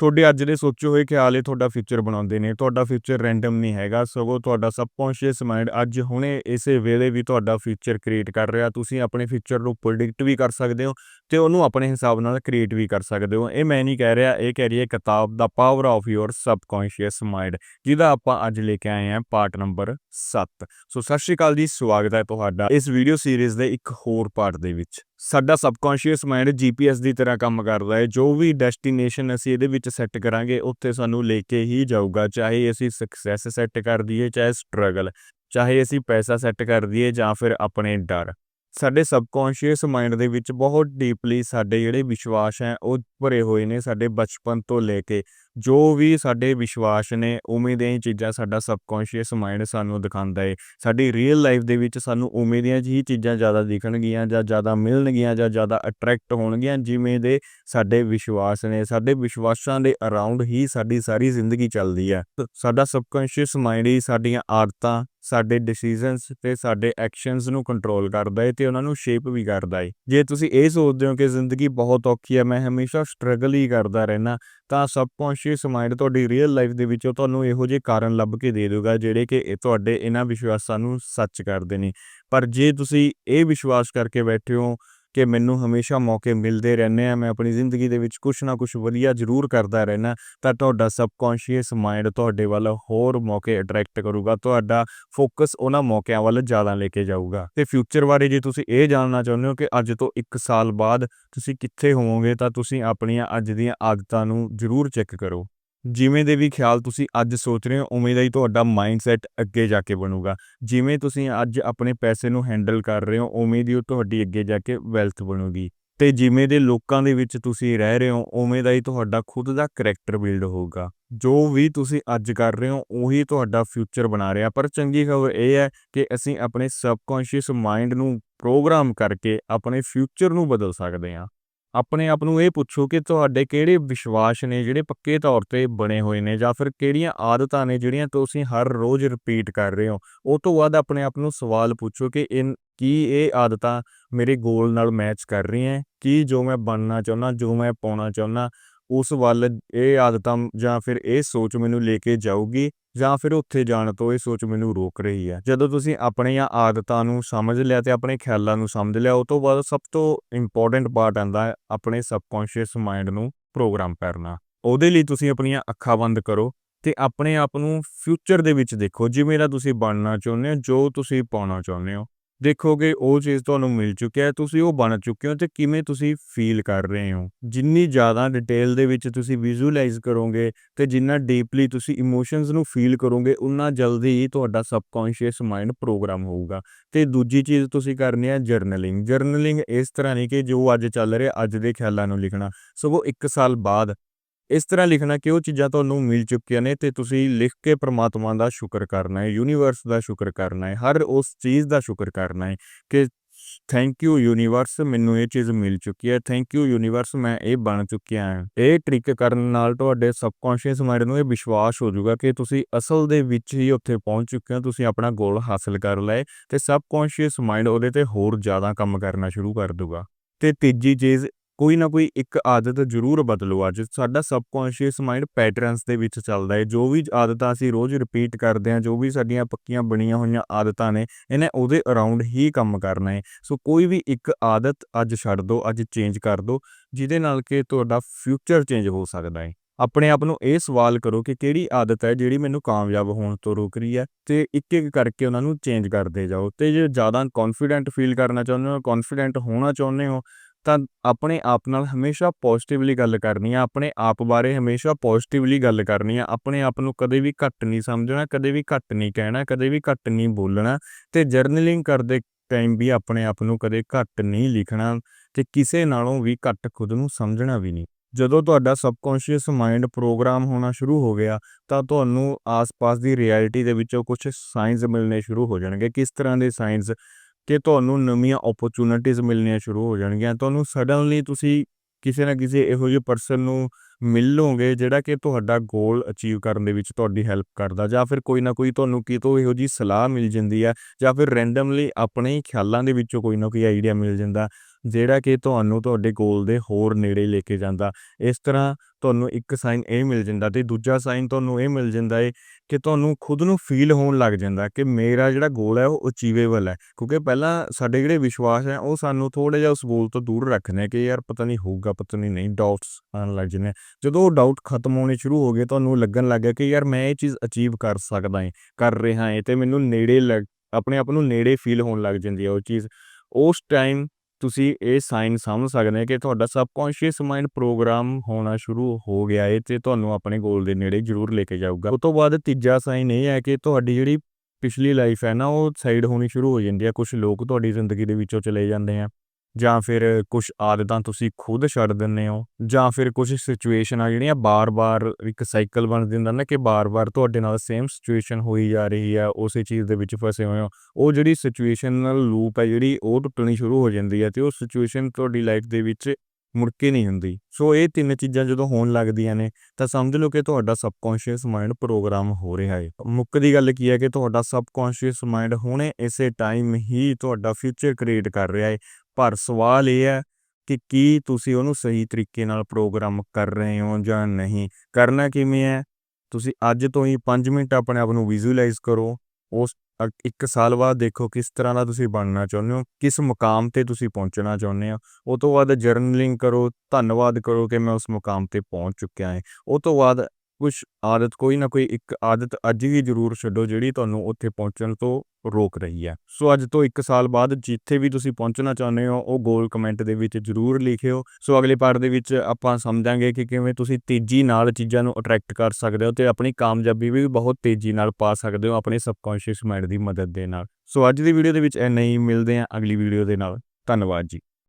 ਤੁਹਾਡੇ ਅੱਜ ਦੇ ਸੋਚੇ ਹੋਏ ਖਿਆਲ ਇਹ ਤੁਹਾਡਾ ਫਿਊਚਰ ਬਣਾਉਂਦੇ ਨੇ। ਤੁਹਾਡਾ ਫਿਊਚਰ ਰੈਂਡਮ ਨਹੀਂ ਹੈਗਾ। ਸਗੋਂ ਤੁਹਾਡਾ ਸਬਕੌਂਸ਼ੀਅਸ ਮਾਈਂਡ ਅੱਜ ਹੁਣੇ ਇਸੇ ਵੇਲੇ ਵੀ ਤੁਹਾਡਾ ਫਿਊਚਰ ਕ੍ਰੀਏਟ ਕਰ ਰਿਹਾ। ਤੁਸੀਂ ਆਪਣੇ ਫਿਊਚਰ ਨੂੰ ਪ੍ਰੈਡਿਕਟ ਵੀ ਕਰ ਸਕਦੇ ਹੋ ਤੇ ਉਹਨੂੰ ਆਪਣੇ ਹਿਸਾਬ ਨਾਲ ਕ੍ਰੀਏਟ ਵੀ ਕਰ ਸਕਦੇ ਹੋ। ਇਹ ਮੈਂ ਨਹੀਂ ਕਹਿ ਰਿਹਾ, ਇਹ ਕਹਿ ਰਹੀ ਹੈ ਕਿਤਾਬ ਦਾ power of your subconscious mind ਜਿਹਦਾ ਆਪਾਂ ਅੱਜ ਲੈ ਕੇ ਆਏ ਹਾਂ ਪਾਰਟ ਨੰਬਰ 7 ਸੋ ਸਤਿ ਸ਼੍ਰੀ ਅਕਾਲ ਜੀ, ਸਵਾਗਤ ਹੈ ਤੁਹਾਡਾ ਇਸ ਵੀਡੀਓ ਸੀਰੀਜ਼ ਦੇ ਇੱਕ ਹੋਰ ਪਾਰਟ ਦੇ ਵਿੱਚ। ਸਾਡਾ ਸਬਕੌਂਸ਼ੀਅਸ ਮਾਈਂਡ ਜੀਪੀਐਸ ਦੀ ਤਰ੍ਹਾਂ ਕੰਮ ਕਰਦਾ ਹੈ। ਜੋ ਵੀ ਡੈਸਟੀਨੇਸ਼ਨ ਅਸੀਂ ਇਹਦੇ ਵਿੱਚ ਸੈੱਟ ਕਰਾਂਗੇ, ਉੱਥੇ ਸਾਨੂੰ ਲੈ ਕੇ ਹੀ ਜਾਊਗਾ। ਚਾਹੇ ਅਸੀਂ ਸਕਸੈਸ ਸੈੱਟ ਕਰ ਦਈਏ, ਚਾਹੇ ਸਟਰਗਲ, ਚਾਹੇ ਅਸੀਂ ਪੈਸਾ ਸੈੱਟ ਕਰ ਦਈਏ ਜਾਂ ਫਿਰ ਆਪਣੇ ਡਰ। ਸਾਡੇ ਸਬਕੌਂਸ਼ੀਅਸ ਮਾਈਂਡ ਦੇ ਵਿੱਚ ਬਹੁਤ ਡੀਪਲੀ ਸਾਡੇ ਜਿਹੜੇ ਵਿਸ਼ਵਾਸ ਹੈ, ਉਹ ਭਰੇ ਹੋਏ ਨੇ ਸਾਡੇ ਬਚਪਨ ਤੋਂ ਲੈ ਕੇ। ਜੋ ਵੀ ਸਾਡੇ ਵਿਸ਼ਵਾਸ ਨੇ, ਉਵੇਂ ਦੀਆਂ ਹੀ ਚੀਜ਼ਾਂ ਸਾਡਾ ਸਬਕੌਂਸ਼ੀਅਸ ਮਾਈਂਡ ਸਾਨੂੰ ਦਿਖਾਉਂਦਾ ਏ। ਸਾਡੀ ਰੀਅਲ ਲਾਈਫ ਦੇ ਵਿੱਚ ਸਾਨੂੰ ਉਵੇਂ ਦੀਆਂ ਹੀ ਚੀਜ਼ਾਂ ਜ਼ਿਆਦਾ ਦਿਖਣਗੀਆਂ ਜਾਂ ਜ਼ਿਆਦਾ ਮਿਲਣਗੀਆਂ ਜਾਂ ਜ਼ਿਆਦਾ ਅਟਰੈਕਟ ਹੋਣਗੀਆਂ, ਜਿਵੇਂ ਦੇ ਸਾਡੇ ਵਿਸ਼ਵਾਸ ਨੇ। ਸਾਡੇ ਵਿਸ਼ਵਾਸਾਂ ਦੇ ਅਰਾਊਂਡ ਹੀ ਸਾਡੀ ਸਾਰੀ ਜ਼ਿੰਦਗੀ ਚੱਲਦੀ ਹੈ। ਸਾਡਾ ਸਬਕੌਂਸ਼ੀਅਸ ਮਾਈਂਡ ਹੀ ਸਾਡੀਆਂ ਆਦਤਾਂ ਸਾਡੇ ਡਿਸੀਜਨਸ ਤੇ ਸਾਡੇ ਐਕਸ਼ਨਸ ਨੂੰ ਕੰਟਰੋਲ ਕਰਦਾ ਏ ਤੇ ਉਹਨਾਂ ਨੂੰ ਸ਼ੇਪ ਵੀ ਕਰਦਾ ਏ। ਜੇ ਤੁਸੀਂ ਇਹ ਸੋਚਦੇ ਹੋ ਕਿ ਜ਼ਿੰਦਗੀ ਬਹੁਤ ਔਖੀ ਹੈ, ਮੈਂ ਹਮੇਸ਼ਾ ਸਟਰਗਲ ਹੀ ਕਰਦਾ ਰਹਿਣਾ ਤਾਂ ਸਬਕੌਂਸ਼ੀਅਸ ਮਾਈਂਡ ਤੁਹਾਡੀ ਰੀਅਲ ਲਾਈਫ ਦੇ ਵਿੱਚੋਂ ਤੁਹਾਨੂੰ ਇਹੋ ਜਿਹੇ ਕਾਰਨ ਲੱਭ ਕੇ ਦੇ ਦੇਗਾ ਜਿਹੜੇ ਕਿ ਇਹ ਤੁਹਾਡੇ ਇਹਨਾਂ ਵਿਸ਼ਵਾਸਾਂ ਨੂੰ ਸੱਚ ਕਰਦੇ ਨੇ। ਪਰ ਜੇ ਤੁਸੀਂ ਇਹ ਵਿਸ਼ਵਾਸ ਕਰਕੇ ਬੈਠੇ ਹੋ ਕਿ ਮੈਨੂੰ ਹਮੇਸ਼ਾ ਮੌਕੇ ਮਿਲਦੇ ਰਹਿੰਦੇ ਆ, ਮੈਂ ਆਪਣੀ ਜ਼ਿੰਦਗੀ ਦੇ ਵਿੱਚ ਕੁਝ ਨਾ ਕੁਝ ਵਧੀਆ ਜ਼ਰੂਰ ਕਰਦਾ ਰਹਿਣਾ ਤਾਂ ਤੁਹਾਡਾ ਸਬਕੌਂਸ਼ੀਅਸ ਮਾਈਂਡ ਤੁਹਾਡੇ ਵੱਲ ਹੋਰ ਮੌਕੇ ਅਟਰੈਕਟ ਕਰੂਗਾ, ਤੁਹਾਡਾ ਫੋਕਸ ਉਹਨਾਂ ਮੌਕਿਆਂ ਵੱਲ ਜ਼ਿਆਦਾ ਲੈ ਕੇ ਜਾਊਗਾ। ਤੇ ਫਿਊਚਰ ਬਾਰੇ ਜੇ ਤੁਸੀਂ ਇਹ ਜਾਣਨਾ ਚਾਹੁੰਦੇ ਹੋ ਕਿ ਅੱਜ ਤੋਂ 1 ਸਾਲ ਬਾਅਦ ਤੁਸੀਂ ਕਿੱਥੇ ਹੋਵੋਗੇ, ਤਾਂ ਤੁਸੀਂ ਆਪਣੀਆਂ ਅੱਜ ਦੀਆਂ ਆਦਤਾਂ ਨੂੰ ਜ਼ਰੂਰ ਚੈੱਕ ਕਰੋ। ਜਿਵੇਂ ਦੇ ਵੀ ਖਿਆਲ ਤੁਸੀਂ ਅੱਜ ਸੋਚ ਰਹੇ ਹੋ, ਉਵੇਂ ਦਾ ਹੀ ਤੁਹਾਡਾ ਮਾਈਂਡਸੈਟ ਅੱਗੇ ਜਾ ਕੇ ਬਣੂਗਾ। ਜਿਵੇਂ ਤੁਸੀਂ ਅੱਜ ਆਪਣੇ ਪੈਸੇ ਨੂੰ ਹੈਂਡਲ ਕਰ ਰਹੇ ਹੋ, ਉਵੇਂ ਦੀ ਉਹ ਤੁਹਾਡੀ ਅੱਗੇ ਜਾ ਕੇ ਵੈਲਥ ਬਣੂਗੀ। ਤੇ ਜਿਵੇਂ ਦੇ ਲੋਕਾਂ ਦੇ ਵਿੱਚ ਤੁਸੀਂ ਰਹਿ ਰਹੇ ਹੋ, ਉਵੇਂ ਦਾ ਹੀ ਤੁਹਾਡਾ ਖੁਦ ਦਾ ਕੈਰੈਕਟਰ ਬਿਲਡ ਹੋਊਗਾ। ਜੋ ਵੀ ਤੁਸੀਂ ਅੱਜ ਕਰ ਰਹੇ ਹੋ, ਉਹੀ ਤੁਹਾਡਾ ਫਿਊਚਰ ਬਣਾ ਰਿਹਾ। ਪਰ ਚੰਗੀ ਖਬਰ ਇਹ ਹੈ ਕਿ ਅਸੀਂ ਆਪਣੇ ਸਬਕੌਂਸ਼ੀਅਸ ਮਾਈਂਡ ਨੂੰ ਪ੍ਰੋਗਰਾਮ ਕਰਕੇ ਆਪਣੇ ਫਿਊਚਰ ਨੂੰ ਬਦਲ ਸਕਦੇ ਹਾਂ। ਆਪਣੇ ਆਪ ਨੂੰ ਇਹ ਪੁੱਛੋ ਕਿ ਤੁਹਾਡੇ ਕਿਹੜੇ ਵਿਸ਼ਵਾਸ ਨੇ, ਜਿਹੜੇ ਪੱਕੇ ਤੌਰ ਤੇ ਬਣੇ ਹੋਏ ਨੇ ਜਾਂ ਫਿਰ ਕਿਹੜੀਆਂ ਆਦਤਾਂ ਨੇ ਜਿਹੜੀਆਂ ਤੁਸੀਂ ਹਰ ਰੋਜ਼ ਰਿਪੀਟ ਕਰ ਰਹੇ ਹੋ? ਉਹ ਤੋਂ ਬਾਅਦ ਆਪਣੇ ਆਪ ਨੂੰ ਸਵਾਲ ਪੁੱਛੋ ਕਿ ਇਨ, ਕੀ ਇਹ ਆਦਤਾਂ ਮੇਰੇ ਗੋਲ ਨਾਲ ਮੈਚ ਕਰ ਰਹੀਆਂ? ਕੀ ਜੋ ਮੈਂ ਬਣਨਾ ਚਾਹੁੰਦਾ, ਜੋ ਮੈਂ ਪਾਉਣਾ ਚਾਹੁੰਦਾ ਉਸ ਵੱਲ ਇਹ ਆਦਤਾਂ ਜਾਂ ਫਿਰ ਇਹ ਸੋਚ ਮੈਨੂੰ ਲੈ ਕੇ ਜਾਊਗੀ ਜਾਂ ਫਿਰ ਉੱਥੇ ਜਾਣ ਤੋਂ ਇਹ ਸੋਚ ਮੈਨੂੰ ਰੋਕ ਰਹੀ ਹੈ। ਜਦੋਂ ਤੁਸੀਂ ਆਪਣੀਆਂ ਆਦਤਾਂ ਨੂੰ ਸਮਝ ਲਿਆ ਤੇ ਆਪਣੇ ਖਿਆਲਾਂ ਨੂੰ ਸਮਝ ਲਿਆ, ਉਹ ਤੋਂ ਬਾਅਦ ਸਭ ਤੋਂ ਇੰਪੋਰਟੈਂਟ ਪਾਰਟ ਆਂਦਾ ਹੈ ਆਪਣੇ ਸਬਕੌਂਸ਼ੀਅਸ ਮਾਈਂਡ ਨੂੰ ਪ੍ਰੋਗਰਾਮ ਕਰਨਾ। ਉਹਦੇ ਲਈ ਤੁਸੀਂ ਆਪਣੀਆਂ ਅੱਖਾਂ ਬੰਦ ਕਰੋ ਤੇ ਆਪਣੇ ਆਪ ਨੂੰ ਫਿਊਚਰ ਦੇ ਵਿੱਚ ਦੇਖੋ, ਜਿਵੇਂ ਦਾ ਤੁਸੀਂ ਬਣਨਾ ਚਾਹੁੰਦੇ ਹੋ, ਜੋ ਤੁਸੀਂ ਪਾਉਣਾ ਚਾਹੁੰਦੇ ਹੋ। ਦੇਖੋਗੇ ਉਹ ਚੀਜ਼ ਤੁਹਾਨੂੰ ਮਿਲ ਚੁੱਕਿਆ ਹੈ, ਤੁਸੀਂ ਉਹ ਬਣ ਚੁੱਕੇ ਹੋ ਤੇ ਕਿਵੇਂ ਤੁਸੀਂ ਫੀਲ ਕਰ ਰਹੇ ਹੋ? ਜਿੰਨੀ ਜ਼ਿਆਦਾ ਡਿਟੇਲ ਦੇ ਵਿੱਚ ਤੁਸੀਂ ਵਿਜ਼ੂਅਲਾਈਜ਼ ਕਰੋਗੇ ਤੇ ਜਿੰਨਾ ਡੀਪਲੀ ਤੁਸੀਂ ਇਮੋਸ਼ਨਸ ਨੂੰ ਫੀਲ ਕਰੋਗੇ, ਉਨਾ ਜਲਦੀ ਹੀ ਤੁਹਾਡਾ ਸਬਕੌਂਸ਼ੀਅਸ ਮਾਈਂਡ ਪ੍ਰੋਗਰਾਮ ਹੋਊਗਾ। ਤੇ ਦੂਜੀ ਚੀਜ਼ ਤੁਸੀਂ ਕਰਨੀ ਹੈ ਜਰਨਲਿੰਗ ਜਰਨਲਿੰਗ ਇਸ ਤਰ੍ਹਾਂ ਨਹੀਂ ਕਿ ਜੋ ਅੱਜ ਚੱਲ ਰਿਹਾ, ਅੱਜ ਦੇ ਖਿਆਲਾਂ ਨੂੰ ਲਿਖਣਾ। ਸਗੋਂ 1 ਸਾਲ ਬਾਅਦ ਇਸ ਤਰ੍ਹਾਂ ਲਿਖਣਾ ਕਿ ਉਹ ਚੀਜ਼ਾਂ ਤੁਹਾਨੂੰ ਮਿਲ ਚੁੱਕੀਆਂ ਨੇ ਤੇ ਤੁਸੀਂ ਲਿਖ ਕੇ ਪ੍ਰਮਾਤਮਾ ਦਾ ਸ਼ੁਕਰ ਕਰਨਾ ਹੈ ਯੂਨੀਵਰਸ ਦਾ ਸ਼ੁਕਰ ਕਰਨਾ ਹੈ, ਹਰ ਉਸ ਚੀਜ਼ ਦਾ ਸ਼ੁਕਰ ਕਰਨਾ ਹੈ ਕਿ ਥੈਂਕ ਯੂ ਯੂਨੀਵਰਸ ਮੈਨੂੰ ਇਹ ਚੀਜ਼ ਮਿਲ ਚੁੱਕੀ ਹੈ ਥੈਂਕ ਯੂ ਯੂਨੀਵਰਸ ਮੈਂ ਇਹ ਬਣ ਚੁੱਕਿਆ ਹਾਂ। ਇਹ ਟ੍ਰਿਕ ਕਰਨ ਨਾਲ ਤੁਹਾਡੇ ਸਬਕੌਂਸ਼ੀਅਸ ਮਾਈਂਡ ਨੂੰ ਇਹ ਵਿਸ਼ਵਾਸ ਹੋ ਜਾਊਗਾ ਕਿ ਤੁਸੀਂ ਅਸਲ ਦੇ ਵਿੱਚ ਹੀ ਉੱਥੇ ਪਹੁੰਚ ਚੁੱਕੇ ਹੋ, ਤੁਸੀਂ ਆਪਣਾ ਗੋਲ ਹਾਸਲ ਕਰ ਲਏ ਤੇ ਸਬਕੌਂਸ਼ੀਅਸ ਮਾਈਂਡ ਉਹਦੇ ਤੇ ਹੋਰ ਜ਼ਿਆਦਾ ਕੰਮ ਕਰਨਾ ਸ਼ੁਰੂ ਕਰ ਦੂਗਾ ਤੇ ਤੀਜੀ ਚੀਜ਼ ਕੋਈ ਨਾ ਕੋਈ ਇੱਕ ਆਦਤ ਜ਼ਰੂਰ ਬਦਲੋ। ਅੱਜ ਸਾਡਾ ਸਬਕੌਂਸ਼ੀਅਸ ਮਾਈਂਡ ਪੈਟਰਨਸ ਦੇ ਵਿੱਚ ਚੱਲਦਾ ਹੈ ਜੋ ਵੀ ਆਦਤਾਂ ਅਸੀਂ ਰੋਜ਼ ਰਿਪੀਟ ਕਰਦੇ ਹਾਂ ਜੋ ਵੀ ਸਾਡੀਆਂ ਪੱਕੀਆਂ ਬਣੀਆਂ ਹੋਈਆਂ ਆਦਤਾਂ ਨੇ, ਇਹਨੇ ਉਹਦੇ ਅਰਾਊਂਡ ਹੀ ਕੰਮ ਕਰਨਾ ਹੈ ਸੋ ਕੋਈ ਵੀ ਇੱਕ ਆਦਤ ਅੱਜ ਛੱਡ ਦਿਓ ਅੱਜ ਚੇਂਜ ਕਰ ਦਿਓ ਜਿਹਦੇ ਨਾਲ ਕਿ ਤੁਹਾਡਾ ਫਿਊਚਰ ਚੇਂਜ ਹੋ ਸਕਦਾ ਹੈ ਆਪਣੇ ਆਪ ਨੂੰ ਇਹ ਸਵਾਲ ਕਰੋ ਕਿ ਕਿਹੜੀ ਆਦਤ ਹੈ ਜਿਹੜੀ ਮੈਨੂੰ ਕਾਮਯਾਬ ਹੋਣ ਤੋਂ ਰੋਕ ਰਹੀ ਹੈ? ਤੇ ਇੱਕ ਇੱਕ ਕਰਕੇ ਉਹਨਾਂ ਨੂੰ ਚੇਂਜ ਕਰਦੇ ਜਾਓ। ਤੇ ਜੇ ਜ਼ਿਆਦਾ ਕੌਨਫੀਡੈਂਟ ਫੀਲ ਕਰਨਾ ਚਾਹੁੰਦੇ ਹੋ ਕੌਨਫੀਡੈਂਟ ਹੋਣਾ ਚਾਹੁੰਦੇ ਹੋ ਤਾਂ ਆਪਣੇ ਆਪ ਨਾਲ ਹਮੇਸ਼ਾ ਪੋਜ਼ਿਟਿਵਲੀ ਗੱਲ ਕਰਨੀ ਆ, ਆਪਣੇ ਆਪ ਬਾਰੇ ਹਮੇਸ਼ਾ ਪੋਜ਼ਿਟਿਵਲੀ ਗੱਲ ਕਰਨੀ ਆ, ਆਪਣੇ ਆਪ ਨੂੰ ਕਦੇ ਵੀ ਘੱਟ ਨਹੀਂ ਸਮਝਣਾ, ਕਦੇ ਵੀ ਘੱਟ ਨਹੀਂ ਕਹਿਣਾ, ਕਦੇ ਵੀ ਘੱਟ ਨਹੀਂ ਬੋਲਣਾ ਤੇ ਜਰਨਲਿੰਗ ਕਰਦੇ ਟਾਈਮ ਵੀ ਆਪਣੇ ਆਪ ਨੂੰ ਕਦੇ ਘੱਟ ਨਹੀਂ ਲਿਖਣਾ ਤੇ ਕਿਸੇ ਨਾਲੋਂ ਵੀ ਘੱਟ ਖੁਦ ਨੂੰ ਸਮਝਣਾ ਵੀ ਨਹੀਂ। ਜਦੋਂ ਤੁਹਾਡਾ ਸਬਕੌਂਸ਼ੀਅਸ ਮਾਈਂਡ ਪ੍ਰੋਗਰਾਮ ਹੋਣਾ ਸ਼ੁਰੂ ਹੋ ਗਿਆ, ਤਾਂ ਤੁਹਾਨੂੰ ਆਸ-ਪਾਸ ਦੀ ਰਿਐਲਿਟੀ ਦੇ ਵਿੱਚੋਂ ਕੁਝ ਸਾਈਨਸ ਮਿਲਣੇ ਸ਼ੁਰੂ ਹੋ ਜਾਣਗੇ। ਕਿਸ ਤਰ੍ਹਾਂ ਦੇ ਸਾਈਨਸ ਕਿ ਤੁਹਾਨੂੰ ਨਵੀਆਂ ਓਪਰਚੁਨਿਟੀਜ਼ ਮਿਲਣੀਆਂ ਸ਼ੁਰੂ ਹੋ ਜਾਣਗੀਆਂ। ਤੁਹਾਨੂੰ ਸਡਨਲੀ ਤੁਸੀਂ ਕਿਸੇ ਨਾ ਕਿਸੇ ਇਹੋ ਜਿਹੇ ਪਰਸਨ ਨੂੰ ਮਿਲ ਮਿਲੋਗੇ ਜਿਹੜਾ ਕਿ ਤੁਹਾਡਾ ਗੋਲ ਅਚੀਵ ਕਰਨ ਦੇ ਵਿੱਚ ਤੁਹਾਡੀ ਹੈਲਪ ਕਰਦਾ। ਜਾਂ ਫਿਰ ਕੋਈ ਨਾ ਕੋਈ ਤੁਹਾਨੂੰ ਕਿਤੋਂ ਇਹੋ ਜਿਹੀ ਸਲਾਹ ਮਿਲ ਜਾਂਦੀ ਹੈ ਜਾਂ ਫਿਰ ਰੈਂਡਮਲੀ ਆਪਣੇ ਖਿਆਲਾਂ ਦੇ ਵਿੱਚੋਂ ਕੋਈ ਨਾ ਕੋਈ ਆਈਡੀਆ ਮਿਲ ਜਾਂਦਾ। ਜਿਹੜਾ ਕਿ ਤੁਹਾਨੂੰ ਤੁਹਾਡੇ ਗੋਲ ਦੇ ਹੋਰ ਨੇੜੇ ਲੈ ਕੇ ਜਾਂਦਾ। ਇਸ ਤਰ੍ਹਾਂ ਤੁਹਾਨੂੰ ਇੱਕ ਸਾਈਨ ਇਹ ਮਿਲ ਜਾਂਦਾ ਤੇ ਦੂਜਾ ਸਾਈਨ ਤੁਹਾਨੂੰ ਇਹ ਮਿਲ ਜਾਂਦਾ ਹੈ ਕਿ ਤੁਹਾਨੂੰ ਖੁਦ ਨੂੰ ਫੀਲ ਹੋਣ ਲੱਗ ਜਾਂਦਾ ਕਿ ਮੇਰਾ ਜਿਹੜਾ ਗੋਲ ਹੈ ਉਹ ਅਚੀਵੇਬਲ ਹੈ। ਕਿਉਂਕਿ ਪਹਿਲਾਂ ਸਾਡੇ ਜਿਹੜੇ ਵਿਸ਼ਵਾਸ ਹੈ ਉਹ ਸਾਨੂੰ ਥੋੜਾ ਜਿਹਾ ਉਸ ਗੋਲ ਤੋਂ ਦੂਰ ਰੱਖਦੇ ਕਿ ਯਾਰ ਪਤਾ ਨਹੀਂ ਹੋਊਗਾ, ਪਤਾ ਨਹੀਂ ਨਹੀਂ ਡਾਊਟਸ ਆਉਣ ਲੱਗ ਜਾਂਦੇ ਜਦੋਂ ਉਹ ਡਾਊਟ ਖਤਮ ਹੋਣੇ ਸ਼ੁਰੂ ਹੋ ਗਏ ਤੁਹਾਨੂੰ ਲੱਗਣ ਲੱਗ ਗਿਆ ਕਿ ਯਾਰ ਮੈਂ ਇਹ ਚੀਜ਼ ਅਚੀਵ ਕਰ ਸਕਦਾ ਏ, ਕਰ ਰਿਹਾ ਏ ਤੇ ਮੈਨੂੰ ਨੇੜੇ ਲੱਗ ਆਪਣੇ ਆਪ ਨੂੰ ਨੇੜੇ ਫੀਲ ਹੋਣ ਲੱਗ ਜਾਂਦੀ ਹੈ ਉਹ ਚੀਜ਼। ਉਸ ਟਾਈਮ ਤੁਸੀਂ ਇਹ ਸਾਈਨ ਸਮਝ ਸਕਦੇ ਕਿ ਤੁਹਾਡਾ ਸਬਕੌਂਸ਼ੀਅਸ ਮਾਈਂਡ ਪ੍ਰੋਗਰਾਮ ਹੋਣਾ ਸ਼ੁਰੂ ਹੋ ਗਿਆ ਏ ਤੇ ਤੁਹਾਨੂੰ ਆਪਣੇ ਗੋਲ ਦੇ ਨੇੜੇ ਜ਼ਰੂਰ ਲੈ ਕੇ ਜਾਊਗਾ। ਉਸ ਤੋਂ ਬਾਅਦ ਤੀਜਾ ਸਾਈਨ ਇਹ ਹੈ ਕਿ ਤੁਹਾਡੀ ਜਿਹੜੀ ਪਿਛਲੀ ਲਾਈਫ ਹੈ ਨਾ, ਉਹ ਸਾਈਡ ਹੋਣੀ ਸ਼ੁਰੂ ਹੋ ਜਾਂਦੀ ਹੈ। ਕੁਝ ਲੋਕ ਤੁਹਾਡੀ ਜ਼ਿੰਦਗੀ ਦੇ ਵਿੱਚੋਂ ਚਲੇ ਜਾਂਦੇ ਆ। ਜਾਂ ਫਿਰ ਕੁਝ ਆਦਤਾਂ ਤੁਸੀਂ ਖੁਦ ਛੱਡ ਦਿੰਦੇ ਹੋ, ਜਾਂ ਫਿਰ ਕੁਝ ਸਿਚੁਏਸ਼ਨ ਆ ਜਿਹੜੀਆਂ ਬਾਰ-ਬਾਰ ਇੱਕ ਸਾਈਕਲ ਬਣ ਜਾਂਦਾ ਨਾ ਕਿ ਬਾਰ-ਬਾਰ ਤੁਹਾਡੇ ਨਾਲ ਸੇਮ ਸਿਚੁਏਸ਼ਨ ਹੋਈ ਜਾ ਰਹੀ ਆ, ਉਸੇ ਚੀਜ਼ ਦੇ ਵਿੱਚ ਫਸੇ ਹੋਏ ਹੋ। ਉਹ ਜਿਹੜੀ ਸਿਚੁਏਸ਼ਨਲ ਲੂਪ ਹੈ ਜਿਹੜੀ ਉਹ ਟੁੱਟਣੀ ਸ਼ੁਰੂ ਹੋ ਜਾਂਦੀ ਹੈ ਤੇ ਉਹ ਸਿਚੁਏਸ਼ਨ ਤੁਹਾਡੀ ਲਾਈਫ ਦੇ ਵਿੱਚ ਮੁੜ ਕੇ ਨਹੀਂ ਹੁੰਦੀ। ਸੋ ਇਹ ਤਿੰਨ ਚੀਜ਼ਾਂ ਜਦੋਂ ਹੋਣ ਲੱਗਦੀਆਂ ਨੇ, ਤਾਂ ਸਮਝ ਲਓ ਕਿ ਤੁਹਾਡਾ ਸਬਕੌਂਸ਼ੀਅਸ ਮਾਈਂਡ ਪ੍ਰੋਗਰਾਮ ਹੋ ਰਿਹਾ ਹੈ ਮੁੱਕਦੀ ਗੱਲ ਕੀ ਹੈ ਕਿ ਤੁਹਾਡਾ ਸਬਕੌਂਸ਼ੀਅਸ ਮਾਈਂਡ ਹੁਣੇ ਇਸੇ ਟਾਈਮ ਹੀ ਤੁਹਾਡਾ ਫਿਊਚਰ ਕ੍ਰੀਏਟ ਕਰ ਰਿਹਾ ਹੈ ਪਰ ਸਵਾਲ ਇਹ ਹੈ ਕਿ ਕੀ ਤੁਸੀਂ ਉਹਨੂੰ ਸਹੀ ਤਰੀਕੇ ਨਾਲ ਪ੍ਰੋਗਰਾਮ ਕਰ ਰਹੇ ਹੋ ਜਾਂ ਨਹੀਂ? ਕਰਨਾ ਕਿਵੇਂ ਹੈ? ਤੁਸੀਂ ਅੱਜ ਤੋਂ ਹੀ 5 ਮਿੰਟ ਆਪਣੇ ਆਪ ਨੂੰ ਵਿਜ਼ੂਅਲਾਈਜ਼ ਕਰੋ। ਉਸ ਇੱਕ ਸਾਲ ਬਾਅਦ ਦੇਖੋ ਕਿਸ ਤਰ੍ਹਾਂ ਦਾ ਤੁਸੀਂ ਬਣਨਾ ਚਾਹੁੰਦੇ ਹੋ, ਕਿਸ ਮੁਕਾਮ ਤੇ ਤੁਸੀਂ ਪਹੁੰਚਣਾ ਚਾਹੁੰਦੇ ਹੋ। ਉਹ ਤੋਂ ਬਾਅਦ ਜਰਨਲਿੰਗ ਕਰੋ, ਧੰਨਵਾਦ ਕਰੋ ਕਿ ਮੈਂ ਉਸ ਮੁਕਾਮ ਤੇ ਪਹੁੰਚ ਚੁੱਕਿਆ ਹਾਂ। ਉਹ ਤੋਂ ਬਾਅਦ ਕੁਝ ਆਦਤ, ਕੋਈ ਨਾ ਕੋਈ ਇੱਕ ਆਦਤ ਅੱਜ ਹੀ ਜ਼ਰੂਰ ਛੱਡੋ, ਜਿਹੜੀ ਤੁਹਾਨੂੰ ਉੱਥੇ ਪਹੁੰਚਣ ਤੋਂ ਰੋਕ ਰਹੀ ਹੈ। ਸੋ ਅੱਜ ਤੋਂ 1 ਸਾਲ ਬਾਅਦ ਜਿੱਥੇ ਵੀ ਤੁਸੀਂ ਪਹੁੰਚਣਾ ਚਾਹੁੰਦੇ ਹੋ, ਉਹ ਗੋਲ ਕਮੈਂਟ ਦੇ ਵਿੱਚ ਜ਼ਰੂਰ ਲਿਖਿਓ। ਸੋ ਅਗਲੇ ਪਾਰਟ ਦੇ ਵਿੱਚ ਆਪਾਂ ਸਮਝਾਂਗੇ ਕਿ ਕਿਵੇਂ ਤੁਸੀਂ ਤੇਜ਼ੀ ਨਾਲ ਚੀਜ਼ਾਂ ਨੂੰ ਅਟਰੈਕਟ ਕਰ ਸਕਦੇ ਹੋ ਤੇ ਆਪਣੀ ਕਾਮਯਾਬੀ ਵੀ ਬਹੁਤ ਤੇਜ਼ੀ ਨਾਲ ਪਾ ਸਕਦੇ ਹੋ ਆਪਣੇ ਸਬਕੌਂਸ਼ੀਅਸ ਮਾਈਂਡ ਦੀ ਮਦਦ ਦੇ ਨਾਲ। ਸੋ ਅੱਜ ਦੀ ਵੀਡੀਓ ਦੇ ਵਿੱਚ ਇੰਨਾ ਹੀ, ਮਿਲਦੇ ਹਾਂ ਅਗਲੀ ਵੀਡੀਓ ਦੇ ਨਾਲ। ਧੰਨਵਾਦ ਜੀ।